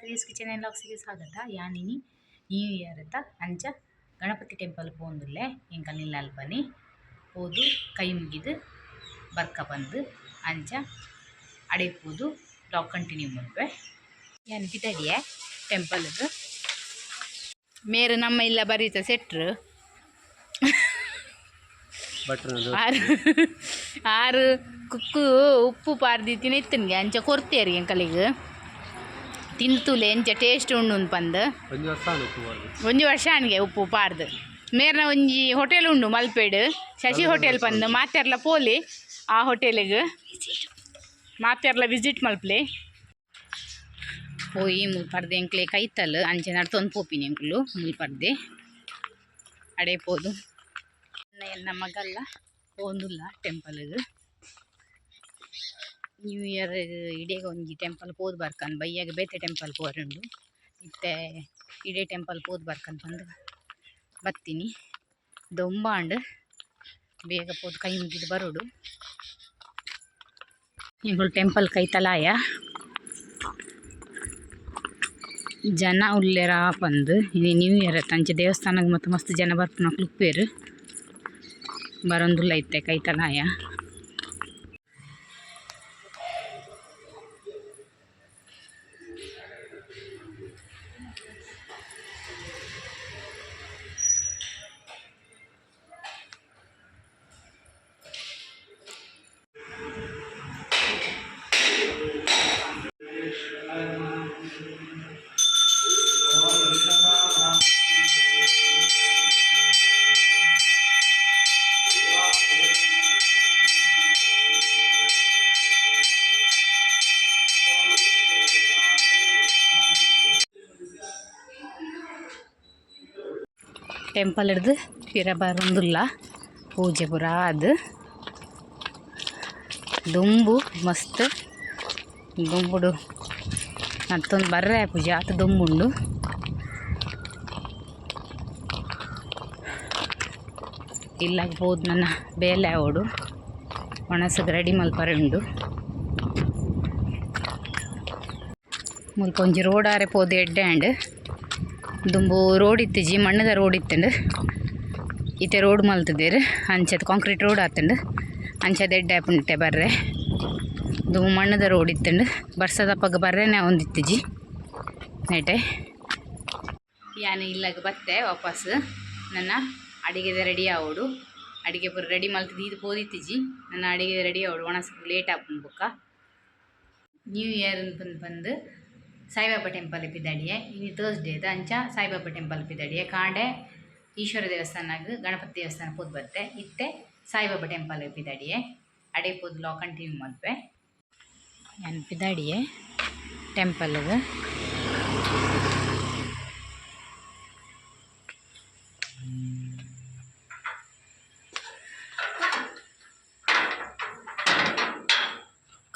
Threes kitchen and ಸ್ವಾಗತ. ಯಾನಿನಿ new year ಅತ್ತ ಅಂಚ. ಗಣಪತಿ ಟೆಂಪಲ್ ಪೋಂದುಲ್ಲೆ ಎಂಕಲ್ ನಿಲ್ಲಲ್ಪನಿ ಹೋದು ಕೈ ಮುಗಿದು ಬರ್ಕ ಬಂದು ಅಂಚ. ಅಡೆಪೋದು ಲಾಕ್ ಕಂಟಿನ್ಯೂ ಮಲ್ಪೆ ಯಾನ್ ಪಿತಡಿಯೆ ಟೆಂಪಲ್ದು ಮೇರೆ ನಮ್ಮ ಇಲ್ಲ ಬರೀತ ಸೆಟ್ರು. ಆರು ಆರು ಕುಕ್ಕು ಉಪ್ಪು ಪಾರ್ದಿ ತಿನ್ನಿತ್ತನ್ಗೆ ಅಂಚ ಕೊರ್ತಿಯರಿ ಎಂಕಲಿಗೆ ತಿಂತುಲೆ ಎಂಚ ಟೇಸ್ಟ್ ಉಂಡು ಪಂದ್ ಒಂದು ವರ್ಷ ಅನುಕೂಲ ಒಂಜಿ ವರ್ಷ ಅನ್ಗೆ ಉಪ್ಪು ಪಾರ್ದು ಮೇರ್ನ ಒಂಜಿ ಹೋಟೆಲ್ ಉಂಡು ಮಲ್ಪೇಡ್. ಶಶಿ ಹೋಟೆಲ್ ಪಂದ್ ಮಾತೆರ್ಲ ಪೋಲಿ ಆ ಹೋಟೆಲಿಗೆ ಮಾತೆರ್ಲ ವಿಸಿಟ್ ಮಲ್ಪ್ಲೆ. ಹೋಯಿ ಮುಲ್ಪರ್ದೆ ಎಂಕ್ಲೆ ಕೈತಲ್. ಅಂಚೆ ನಡ್ತೊಂದು ಪೋಪಿನಿ ಎಂಕ್ಲು ಮುಲ್ಪರ್ದೆ ಅಡೆ ಪೋದು. ಎನ್ನ ಮಗಲ್ಲ. ಪೋಂದುಲ್ಲ ಟೆಂಪಲ್ಗೆ ನ್ಯೂ ಇಯರ್ ಇಡೇಗ ಒಂಜಿ ಟೆಂಪಲ್ ಪೋದು ಬರ್ಕನ್ ಬಯ್ಯಾಗ ಬೇತೆ ಟೆಂಪಲ್ ಪೋರುಂಡು ಇತ್ತೆ ಇಡೇ ಟೆಂಪಲ್ ಪೋದು ಬರ್ಕನ್ ಬಂದು ಬತ್ತಿನಿ. ದೊಂಬಾಂಡ್ ಬೇಗ ಪೋದು ಕೈ ಮುಗಿದು ಬರೋಡು. ಇವುಗಳು ಟೆಂಪಲ್ ಕೈ ತಲಾಯ ಜನ ಉಲ್ಲೆರ ಪಂದು ಇದು ನ್ಯೂ ಇಯರ್ ತಂಚ ದೇವಸ್ಥಾನಕ್ಕೆ ಮತ್ತು ಮಸ್ತ್ ಜನ ಬರ್ಪುನ ಬರೋಂದುಲ್ಲ ಬರೊಂದುಲ್ಲ ಕೈ ಕೈತಲಾಯ. ಟೆಂಪಲ್ ಹಿಡ್ದು ಪಿರ ಬರೋಂದಿಲ್ಲ. ಪೂಜೆ ಪುರ ಅದು. ದುಂಬು, ಮಸ್ತ್. ದುಂಬುಡು. ಮತ್ತೊಂದು ಬರ್ರೆ ಪೂಜೆ, ಆತ ದುಂಬುಂಡು. ಇಲ್ಲಾಗ ಹೋದ್ ನನ್ನ ಬೇಲೆ ಓಡು ಒಣಸಗ್ ರೆಡಿ ಮಲ್ಪರೆ ಉಂಡು. ಮುಲ್ಪ ಒಂಜಿ ರೋಡಾರೆ ಪೋದು ಎಡ್ಡೆ ದುಂಬು ರೋಡ್ ಇತ್ತಿಜಿ ಮಣ್ಣದ ರೋಡ್ ಇತ್ತಂಡು. ಇತ್ತೆ ರೋಡ್ ಮಲ್ತುದೆರ್. ಅಂಚದ ಕಾಂಕ್ರೀಟ್ ರೋಡ್ ಆತಂಡು. ಅಂಚದ ಎಡ್ಡೆ ಆಪುಂಟೆ ಬರ್ರೆ. ದುಂಬು ಮಣ್ಣದ ರೋಡ್ ಇತ್ತಂಡು. ಬರ್ಸದಪ್ಪಗ ಬರ್ರೆನೆ ಒಂದಿತ್ತಿಜಿ ನೆಟೆ. ಯಾನು ಇಲ್ಲಾಗ ಬತ್ತೆ ವಾಪಸ್. ನನ್ನ ಅಡಿಗೆದ ರೆಡಿ ಆವೋಡು. ಅಡಿಗೆ ಪೂರ ರೆಡಿ ಮಲ್ತಿದ್ದು ಇದು ಪೋದಿತ್ತಿಜಿ ನನ್ನ ಅಡಿಗೆ ರೆಡಿ ಆವಡು. ಸ್ವಲ್ಪ ಲೇಟ್ ಆಪುಂಡು ಬೊಕ್ಕ ನ್ಯೂ ಇಯರ್ ಬಂದು ಸಾಯಿಬಾಬಾ ಟೆಂಪಲ್ ಇಪ್ಪಿದಡಿಯೆ, ಇನ್ನು ದ ಅಂಚ ಸಾಯಿಬಾಬಾ ಟೆಂಪಲ್ ಇಪ್ಪಿದಡಿಯೆ, ಕಾಂಡೆ, ಈಶ್ವರ ದೇವಸ್ಥಾನಗ್ ಗಣಪತಿ ದೇವಸ್ಥಾನ ಪೂದ್ ಬರ್ತೆ ಇತ್ತೆ ಸಾಯಿಬಾಬಾ ಟೆಂಪಲ್ ಪಿದಾಡಿಯೇ ಅಡೆ ಪೂದ್ ಲಾ ಕಂಟಿನ್ಯೂ ಮಲ್ಪೆ ಟೆಂಪಲ್ ಟೆಂಪಲ್ಗೆ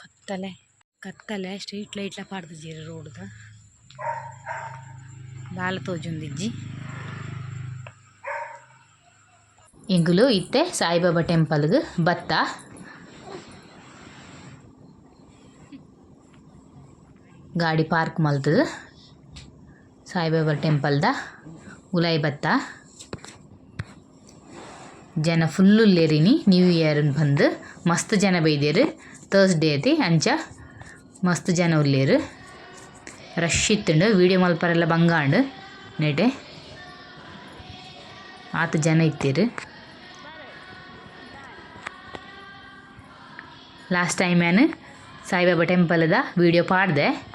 ಕತ್ತಲೆ. ಕತ್ತಲೆ ಸ್ಟ್ರೀಟ್ ಲೈಟ್ಲ ರೋಡ್ ದ? ಬಾಲ ತೋಜುಂದಿಜ್ಜಿ. ಎಂಗುಲು ಇತ್ತೆ ಸಾಯಿಬಾಬಾ ಟೆಂಪಲ್ಗೆ ಬತ್ತ. ಗಾಡಿ ಪಾರ್ಕ್ ಮಲ್ತದು. ಸಾಯಿಬಾಬಾ ಟೆಂಪಲ್ದ ಉಲಾಯಿ ಬತ್ತ. ಜನ ಫುಲ್ಲು ಲೇರಿನಿ ನ್ಯೂ ಇಯರ್ ಬಂದು. ಮಸ್ತ್ ಜನ ಬೈದೇರು. ತರ್ಸ್ಡೇ ಐತಿ ಅಂಚ ಮಸ್ತ್ ಜನ ಉಲ್ಲೇರು ರಶ್ ಇತ್ತುಂಡು ವೀಡಿಯೋ ಮಲ್ಪರೆಲ್ಲ ಬಂಗಾಂಡು. ನೆಟೆ. ಆತ ಜನ ಇತ್ತೀರು. ಲಾಸ್ಟ್ ಟೈಮ್ ಏನು? ಸಾಯಿಬಾಬಾ ಟೆಂಪಲ್ದ ವೀಡಿಯೋ ಪಾಡ್ದೆ.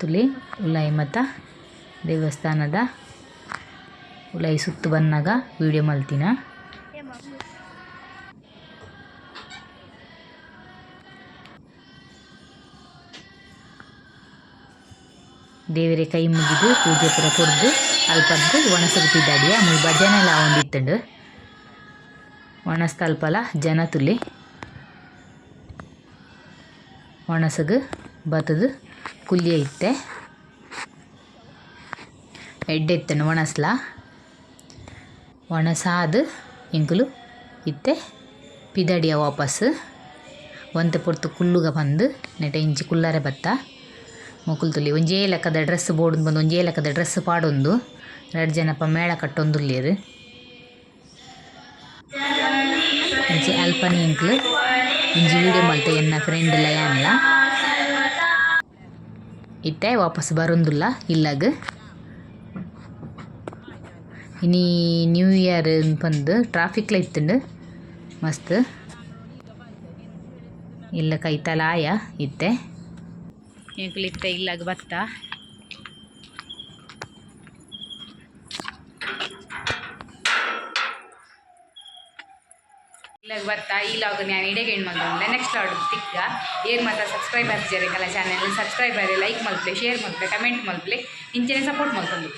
ತುಲಿ ಉಲಾಯಿ ಮತ ದೇವಸ್ಥಾನದ ಉಲಾಯಿ ಸುತ್ತು ಬಂದಾಗ ವೀಡಿಯೋ ಮಲ್ತಿನ ದೇವರೇ ಕೈ ಮುಗಿದು ಪೂಜೆ ಪುರ ಕೊಡ್ದು ಅಲ್ಪದ್ದು ಒಣಸಗುತ್ತಿದ್ದಾಡಿಯ ಮುಯ್ ಭಜನೆ ಎಲ್ಲ ಒಂದಿತ್ತಂಡು. ಒಣಸ್ತಲ್ಪಲ ಜನ ತುಲಿ. ಒಣಸಗು ಬತ್ತದು ಕುಲ್ಲಿಯ ಇತ್ತೆ. ಎಡ್ಡೆ ಒಣಸ್ಲಾ ಒಣಸ್ಲ. ಒಣಸಾದು ಎಂಕುಲು ಇತ್ತೆ, ಪಿದಡಿಯ ವಾಪಸ್ ಒಂತೆ ಪೊರ್ತು ಕುಲ್ಲುಗ ಬಂದು, ನೆಟ ಇಂಚಿ ಕುಲ್ಲರೆ ಬತ್ತ. ಮುಕುಲ್ ತುಲಿ, ಒಂಜೇ ಲೆಕ್ಕದ ಡ್ರೆಸ್ ಬೋರ್ಡ್ ಬಂದು, ಒಂಜೇ ಲೆಕ್ಕದ ಡ್ರೆಸ್ ಪಾಡೊಂದು. ಎರಡು ಜನಪ್ಪ ಮೇಳ ಕಟ್ಟೊಂದುಲ್ಲೇರು. ಇಂಚಿ ಅಲ್ಪನೆ ಇಂಕ್ಲು ಇಂಜಿ ವೀಡಿಯೋ ಮಲ್ತೆ ಎನ್ನ ಫ್ರೆಂಡ್ ಲಯಾನ್ಲ ಇತ್ತೆ ವಾಪಸ್ ಬರೊಂದುಲ್ಲ, ಇಲ್ಲಗ್. ಇನಿ ನ್ಯೂ ಇಯರ್ ಬಂದು ಲೈಟ್ ಇತ್ತುಂಡು ಮಸ್ತ್. ಇಲ್ಲ ಕೈತಲ ಆಯ ಇತ್ತೆ ಇತ್ತೆ, ಇಲ್ಲಾಗ ಬತ್ತ. ಇಲ್ಲಾಗ ಭತ್ತ ಈ ಲಾಗ್ ನಾನು ಇಡೆಗೆ ಹೆಣ್ಣು ಮಾಡ್ಕೊಂಡೆ ನೆಕ್ಸ್ಟ್ ಲಾಡ್ ತಿಕ್ಕ ಏರ್ ಮಾತ್ರ ಸಬ್ಸ್ಕ್ರೈಬ್ ಆಗ್ತಿದ್ದಾರೆ ಕಲ ಚಾನಲ್ ಸಬ್ಸ್ಕ್ರೈಬ್ ಆಗಿ ಲೈಕ್ ಮಲ್ಪಲೆ ಶೇರ್ ಮಲ್ಪಲೆ ಕಮೆಂಟ್ ಮಲ್ಪಲೆ ಇಂಚೆನೆ ಸಪೋರ್ಟ್ ಮಲ್ಕೊಂಡು